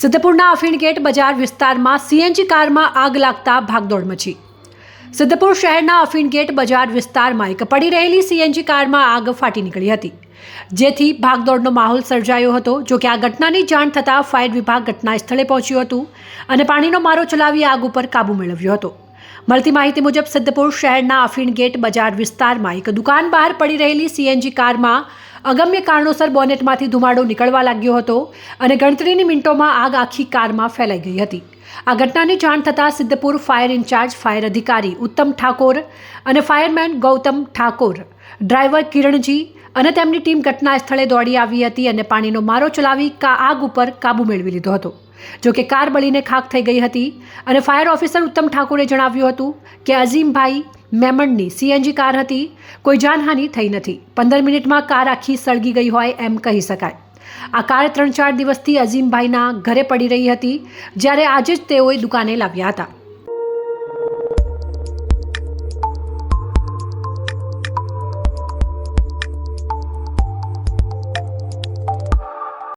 સિદ્ધપુરના અફીણ gate બજાર વિસ્તારમાં CNG કારમાં આગ લાગતા ભાગદોડ મચી. સિદ્ધપુર શહેરના અફીણ ગેટ બજાર વિસ્તારમાં એક પડી રહેલી સીએનજી કારમાં આગ ફાટી નીકળી હતી. જેથી ભાગદોડનો માહોલ સર્જાયો હતો, જો કે આ ઘટનાની જાણ થતાં ફાયર વિભાગ ઘટના સ્થળે પહોંચ્યું હતું અને પાણીનો મારો ચલાવી આગ ઉપર કાબૂ મેળવ્યો હતો. મળતી માહિતી મુજબ સિદ્ધપુર શહેરના અફીણ ગેટ બજાર વિસ્તારમાં એક દુકાન બહાર પડી રહેલી સીએનજી કારમાં અગમ્ય કારણોસર બોનેટમાંથી ધુમાડો નીકળવા લાગ્યો હતો અને ગણતરીની મિનિટોમાં આગ આખી કારમાં ફેલાઈ ગઈ હતી. આ ઘટનાની જાણ થતાં સિદ્ધપુર ફાયર ઇન્ચાર્જ, ફાયર અધિકારી ઉત્તમ ઠાકોર અને ફાયરમેન ગૌતમ ઠાકોર, ડ્રાઈવર કિરણજી અને તેમની ટીમ ઘટના સ્થળે દોડી આવી હતી અને પાણીનો મારો ચલાવી આગ ઉપર કાબૂ મેળવી લીધો હતો. જો કે કાર બળીને ખાખ થઈ ગઈ હતી અને ફાયર ઓફિસર ઉત્તમ ઠાકોરે જણાવ્યું હતું કે અઝીમભાઈ મેમણની સીએનજી કાર હતી. કોઈ જાનહાનિ થઈ નથી. પંદર મિનિટમાં કાર આખી સળગી ગઈ હોય એમ કહી શકાય. આ કાર ત્રણ ચાર દિવસથી અઝીમભાઈના ઘરે પડી રહી હતી, જ્યારે આજે જ તેઓએ દુકાને લાવ્યા હતા.